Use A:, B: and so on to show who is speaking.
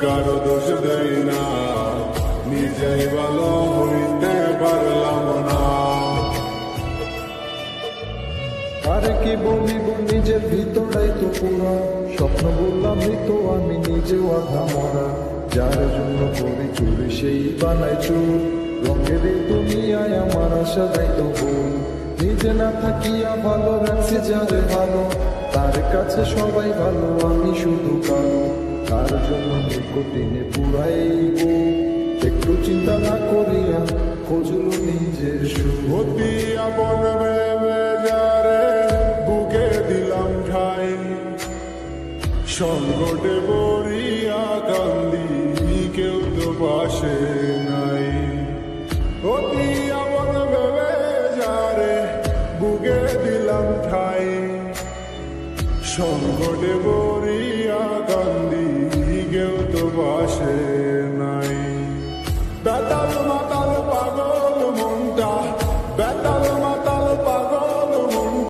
A: কারও দোষ দেই না। নিজেই ভালো হইতে পারলাম না।
B: আরে কি বলিব নিজের ভিতরাই তো পুরা। স্বপ্ন বললাম তো আমি নিজেও আধা মরা। যার জন্য করি চুরি, সেই বানাই চুর। রঙের এই দুনিয়ায় আমার আশা যাই তো ভুল। নিজে না থাকিয়া ভালো রাখছি যারে ভালো। তার কাছে সবাই ভালো, আমি শুধু কালো। তার জন্য নিকটিনে পুরাইব একটু চিন্তা না করিয়া খোঁজলো নিজের
A: আপন ভেবে যারে বুকে দিলাম ঠাই। সংকটে পড়িয়া কান্দি, কেউ তো পাশে নাই। অতি আপন ভেবে যারে বুকে দিলাম ঠাই। সংকটে বরিয়া কান্দি কেউ তো বাসে নাই। বেতাল মাতাল পাগল মনটা বেতাল